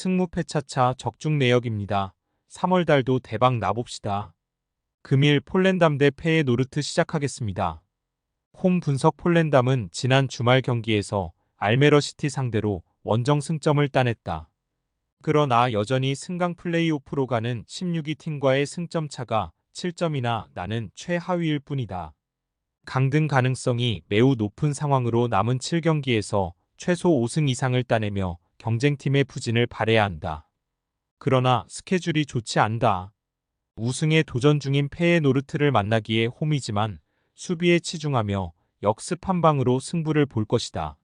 승무패 차차 적중 내역입니다. 3월 달도 대박 나봅시다. 금일 폴랜담 대 페의 노르트 시작하겠습니다. 홈 분석 폴랜담은 지난 주말 경기에서 알메러시티 상대로 원정 승점을 따냈다. 그러나 여전히 승강 플레이오프로 가는 16위 팀과의 승점 차가 7점이나 나는 최하위일 뿐이다. 강등 가능성이 매우 높은 상황으로 남은 7경기에서 최소 5승 이상을 따내며 경쟁팀의 부진을 발해야 한다. 그러나 스케줄이 좋지 않다. 우승에 도전 중인 페의 노르트를 만나기에 홈이지만 수비에 치중하며 역습 한 방으로 승부를 볼 것이다.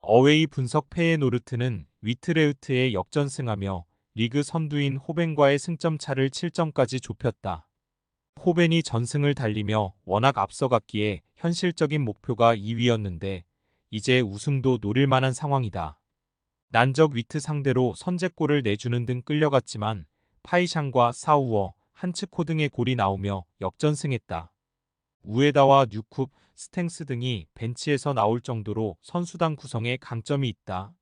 어웨이 분석 페의 노르트는 위트레우트에 역전승하며 리그 선두인 호벤과의 승점 차를 7점까지 좁혔다. 호벤이 전승을 달리며 워낙 앞서갔기에 현실적인 목표가 2위였는데 이제 우승도 노릴 만한 상황이다. 난적 위트 상대로 선제골을 내주는 등 끌려갔지만 파이샹과 사우어, 한츠코 등의 골이 나오며 역전승했다. 우에다와 뉴쿱, 스탱스 등이 벤치에서 나올 정도로 선수단 구성에 강점이 있다.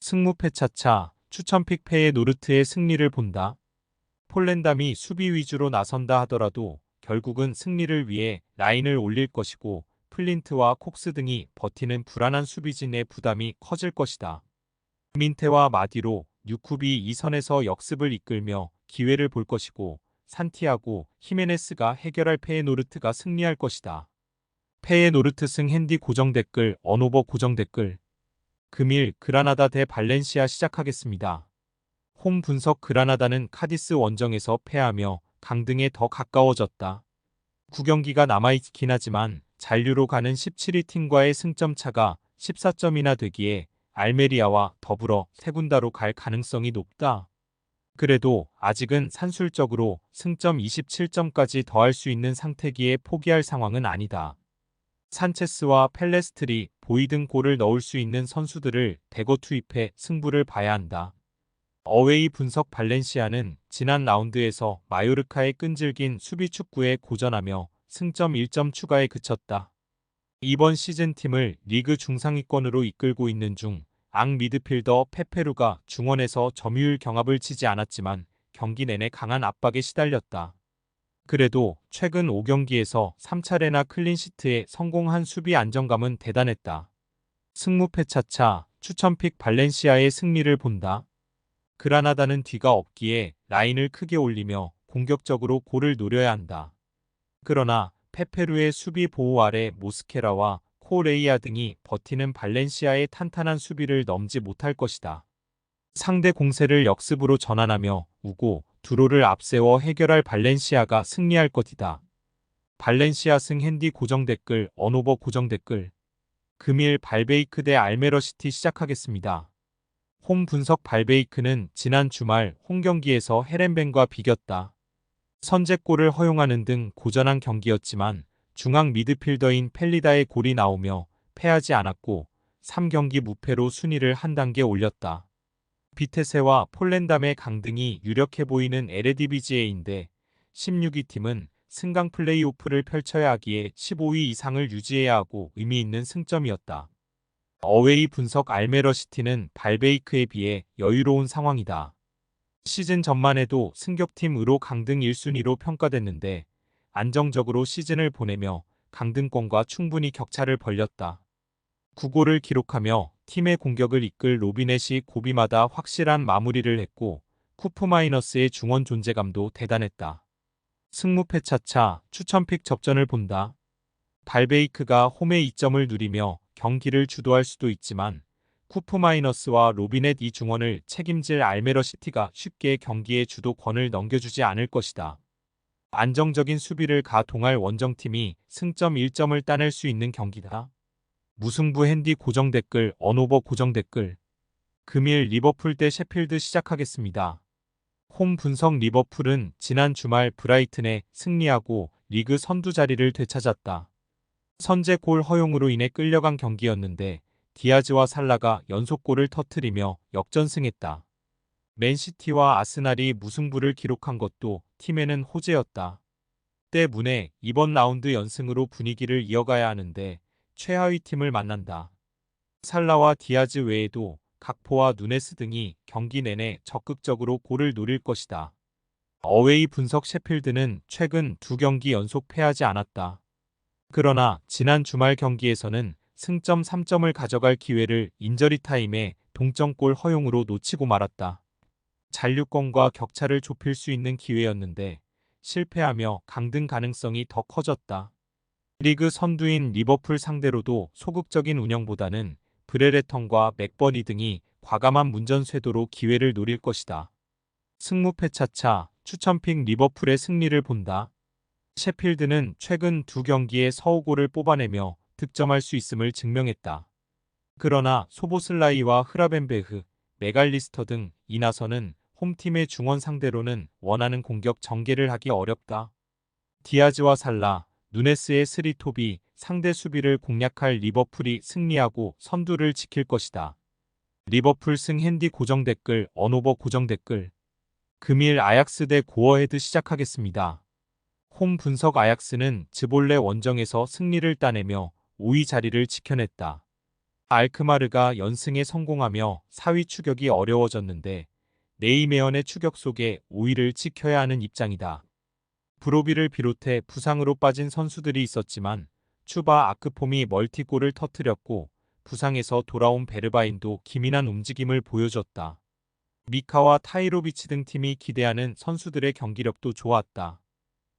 승무패 차차, 추천픽 패의 노르트의 승리를 본다. 폴랜담이 수비 위주로 나선다 하더라도 결국은 승리를 위해 라인을 올릴 것이고 플린트와 콕스 등이 버티는 불안한 수비진의 부담이 커질 것이다. 민테와 마디로 뉴쿱이 이 선에서 역습을 이끌며 기회를 볼 것이고 산티아고 히메네스가 해결할 페에노르트가 승리할 것이다. 페에노르트 승 핸디 고정 댓글 언오버 고정 댓글 금일 그라나다 대 발렌시아 시작하겠습니다. 홈 분석 그라나다는 카디스 원정에서 패하며 강등에 더 가까워졌다. 9경기가 남아있긴 하지만 잔류로 가는 17위 팀과의 승점 차가 14점이나 되기에 알메리아와 더불어 세군다로 갈 가능성이 높다. 그래도 아직은 산술적으로 승점 27점까지 더할 수 있는 상태기에 포기할 상황은 아니다. 산체스와 펠레스트리, 보이 등 골을 넣을 수 있는 선수들을 대거 투입해 승부를 봐야 한다. 어웨이 분석 발렌시아는 지난 라운드에서 마요르카의 끈질긴 수비 축구에 고전하며 승점 1점 추가에 그쳤다. 이번 시즌 팀을 리그 중상위권으로 이끌고 있는 중 앙 미드필더 페페루가 중원에서 점유율 경합을 치지 않았지만 경기 내내 강한 압박에 시달렸다. 그래도 최근 5경기에서 3차례나 클린시트에 성공한 수비 안정감은 대단했다. 승무패 차차 추천픽 발렌시아의 승리를 본다. 그라나다는 뒤가 없기에 라인을 크게 올리며 공격적으로 골을 노려야 한다. 그러나 페페루의 수비 보호 아래 모스케라와 코레이아 등이 버티는 발렌시아의 탄탄한 수비를 넘지 못할 것이다. 상대 공세를 역습으로 전환하며 우고 두로를 앞세워 해결할 발렌시아가 승리할 것이다. 발렌시아 승 핸디 고정 댓글 언오버 고정 댓글 금일 발베이크 대 알메러시티 시작하겠습니다. 홈 분석 발베이크는 지난 주말 홈 경기에서 헤렌벤과 비겼다. 선제골을 허용하는 등 고전한 경기였지만 중앙 미드필더인 펠리다의 골이 나오며 패하지 않았고 3경기 무패로 순위를 한 단계 올렸다. 비테세와 폴랜담의 강등이 유력해 보이는 에레디비지에인데 16위 팀은 승강 플레이오프를 펼쳐야 하기에 15위 이상을 유지해야 하고 의미 있는 승점이었다. 어웨이 분석 알메러시티는 발베이크에 비해 여유로운 상황이다. 시즌 전만 해도 승격팀으로 강등 1순위로 평가됐는데 안정적으로 시즌을 보내며 강등권과 충분히 격차를 벌렸다. 9골을 기록하며 팀의 공격을 이끌 로비넷이 고비마다 확실한 마무리를 했고 쿠프 마이너스의 중원 존재감도 대단했다. 승무패 차차 추천픽 접전을 본다. 발베이크가 홈의 이점을 누리며 경기를 주도할 수도 있지만 쿠프 마이너스와 로비넷 이 중원을 책임질 알메러시티가 쉽게 경기의 주도권을 넘겨주지 않을 것이다. 안정적인 수비를 가동할 원정팀이 승점 1점을 따낼 수 있는 경기다. 무승부 핸디 고정 댓글 언오버 고정 댓글 금일 리버풀 대 셰필드 시작하겠습니다. 홈 분석 리버풀은 지난 주말 브라이튼에 승리하고 리그 선두 자리를 되찾았다. 선제 골 허용으로 인해 끌려간 경기였는데 디아즈와 살라가 연속골을 터트리며 역전승했다. 맨시티와 아스날이 무승부를 기록한 것도 팀에는 호재였다. 때문에 이번 라운드 연승으로 분위기를 이어가야 하는데 최하위 팀을 만난다. 살라와 디아즈 외에도 각포와 누네스 등이 경기 내내 적극적으로 골을 노릴 것이다. 어웨이 분석 셰필드는 최근 두 경기 연속 패하지 않았다. 그러나 지난 주말 경기에서는 승점 3점을 가져갈 기회를 인저리 타임에 동점골 허용으로 놓치고 말았다. 잔류권과 격차를 좁힐 수 있는 기회였는데 실패하며 강등 가능성이 더 커졌다. 리그 선두인 리버풀 상대로도 소극적인 운영보다는 브레레턴과 맥버니 등이 과감한 문전 쇄도로 기회를 노릴 것이다. 승무패 차차 추천픽 리버풀의 승리를 본다. 셰필드는 최근 두 경기에 서우골을 뽑아내며 득점할 수 있음을 증명했다. 그러나 소보슬라이와 흐라벤베흐, 메갈리스터 등 이나서는 홈팀의 중원 상대로는 원하는 공격 전개를 하기 어렵다. 디아즈와 살라, 누네스의 스리톱이 상대 수비를 공략할 리버풀이 승리하고 선두를 지킬 것이다. 리버풀 승 핸디 고정 댓글, 언오버 고정 댓글. 금일 아약스 대 고어헤드 시작하겠습니다. 홈 분석 아약스는 즈볼레 원정에서 승리를 따내며 5위 자리를 지켜냈다. 알크마르가 연승에 성공하며 4위 추격이 어려워졌는데 네이메언의 추격 속에 5위를 지켜야 하는 입장이다. 브로비를 비롯해 부상으로 빠진 선수들이 있었지만 추바 아크폼이 멀티골을 터뜨렸고 부상에서 돌아온 베르바인도 기민한 움직임을 보여줬다. 미카와 타이로비치 등 팀이 기대하는 선수들의 경기력도 좋았다.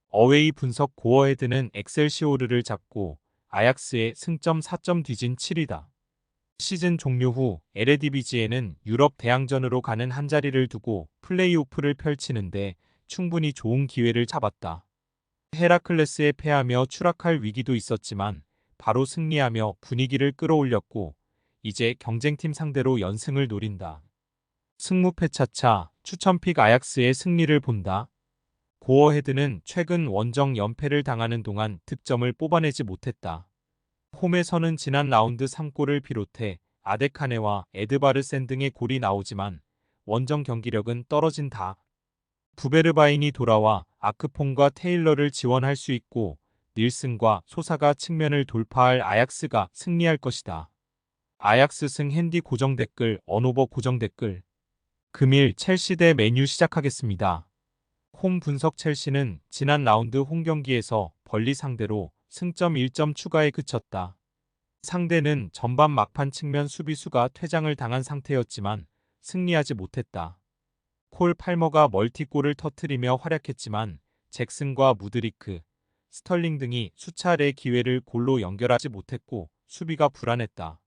어웨이 분석 고어헤드는 엑셀시오르를 잡고 아약스의 승점 4점 뒤진 7위다. 시즌 종료 후 에레디비지에는 유럽 대항전으로 가는 한 자리를 두고 플레이오프를 펼치는데 충분히 좋은 기회를 잡았다. 헤라클레스에 패하며 추락할 위기도 있었지만 바로 승리하며 분위기를 끌어올렸고 이제 경쟁팀 상대로 연승을 노린다. 승무패 차차 추천픽 아약스의 승리를 본다. 고어헤드는 최근 원정 연패를 당하는 동안 득점을 뽑아내지 못했다. 홈에서는 지난 라운드 3골을 비롯해 아데카네와 에드바르센 등의 골이 나오지만 원정 경기력은 떨어진다. 부베르바인이 돌아와 아크폰과 테일러를 지원할 수 있고 닐슨과 소사가 측면을 돌파할 아약스가 승리할 것이다. 아약스 승 핸디 고정 댓글 언오버 고정 댓글 금일 첼시 대 메뉴 시작하겠습니다. 홈 분석 첼시는 지난 라운드 홈 경기에서 벌리 상대로 승점 1점 추가에 그쳤다. 상대는 전반 막판 측면 수비수가 퇴장을 당한 상태였지만 승리하지 못했다. 콜 팔머가 멀티골을 터트리며 활약했지만 잭슨과 무드리크, 스털링 등이 수차례 기회를 골로 연결하지 못했고 수비가 불안했다.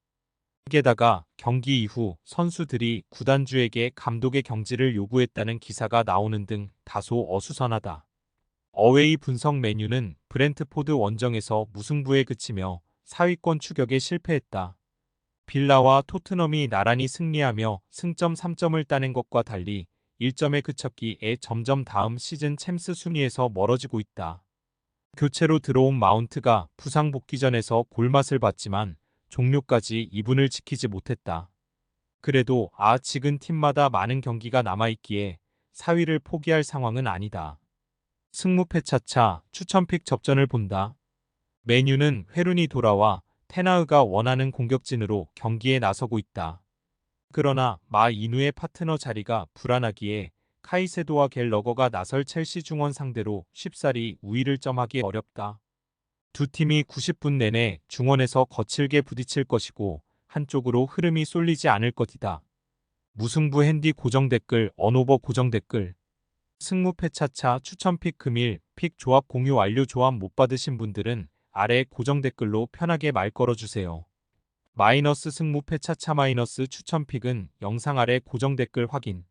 게다가 경기 이후 선수들이 구단주에게 감독의 경지를 요구했다는 기사가 나오는 등 다소 어수선하다. 어웨이 분석 메뉴는 브렌트포드 원정에서 무승부에 그치며 4위권 추격에 실패했다. 빌라와 토트넘이 나란히 승리하며 승점 3점을 따낸 것과 달리 1점에 그쳤기에 점점 다음 시즌 챔스 순위에서 멀어지고 있다. 교체로 들어온 마운트가 부상 복귀전에서 골맛을 봤지만 종료까지 2분을 지키지 못했다. 그래도 아직은 팀마다 많은 경기가 남아있기에 4위를 포기할 상황은 아니다. 승무패 차차 추천픽 접전을 본다. 메뉴는 회룬이 돌아와 테나흐가 원하는 공격진으로 경기에 나서고 있다. 그러나 마 이누의 파트너 자리가 불안하기에 카이세도와 갤러거가 나설 첼시 중원 상대로 쉽사리 우위를 점하기 어렵다. 두 팀이 90분 내내 중원에서 거칠게 부딪힐 것이고 한쪽으로 흐름이 쏠리지 않을 것이다. 무승부 핸디 고정 댓글 언오버 고정 댓글 승무 패 차차 추천 픽 금일 픽 조합 공유 완료 조합 못 받으신 분들은 아래 고정 댓글로 편하게 말 걸어주세요. 마이너스 승무 패 차차 마이너스 추천 픽은 영상 아래 고정 댓글 확인